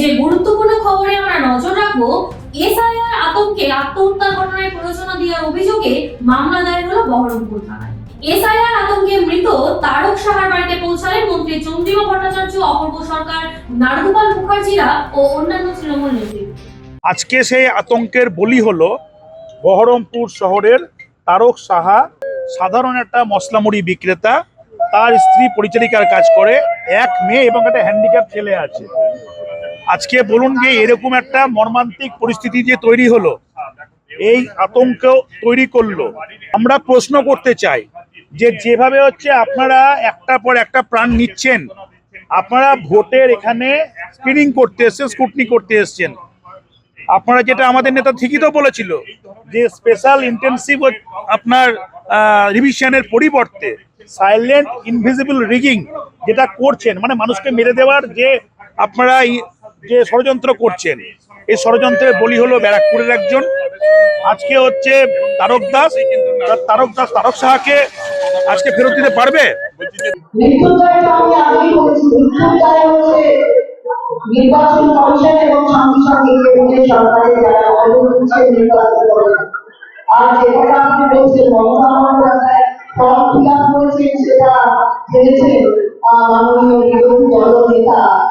যে গুরুত্বপূর্ণ খবরে আমরা নজর রাখব, এসআইআর আতঙ্কে আত্মহত্যা ঘটনায় প্ররোচনা দেওয়ার অভিযোগে মামলা দায়ের হলো বহরমপুর থানায়। এসআইআর আতঙ্কে মৃত তারক সাহার বাড়িতে মন্ত্রী চন্দ্রিমা ভট্টাচার্য, অপূর্ব সরকার মুখার্জিরা ও অন্যান্য তৃণমূল আজকে সেই আতঙ্কের বলি হলো বহরমপুর শহরের তারক সাহা, সাধারণ একটা মশলা মুড়ি বিক্রেতা, তার স্ত্রী পরিচারিকার কাজ করে, এক মেয়ে এবং একটা হ্যান্ডিক্যাপ ছেলে আছে। আজকে বলুন যে এরকম একটা মর্মান্তিক পরিস্থিতি যে তৈরি হলো, এই আতঙ্ক তৈরি করল। আমরা প্রশ্ন করতে চাই যে যেভাবে হচ্ছে আপনারা একটা পর একটা প্রাণ নিচ্ছেন, আপনারা ভোটের এখানে স্ক্রিনিং করতে এসছেন স্কুটনি করতে এসছেন। আপনারা যেটা আমাদের নেতা ঠিকই তো বলেছিল যে স্পেশাল ইন্টেন্সিভ আপনার রিভিশনের পরিবর্তে সাইলেন্ট ইনভিজিবল রিগিং যেটা করছেন মানে মানুষকে মেরে দেওয়ার যে আপনারা যে ষড়যন্ত্র করছেন। এই ষড়যন্ত্রের বলি হলো ব্যারাকপুরের একজন। আজকে হচ্ছে তারক দাস। তারক দাস, তারক সাহাকে আজকে ফেরত দিতে পারবে? সেটা মাননীয় বিরোধী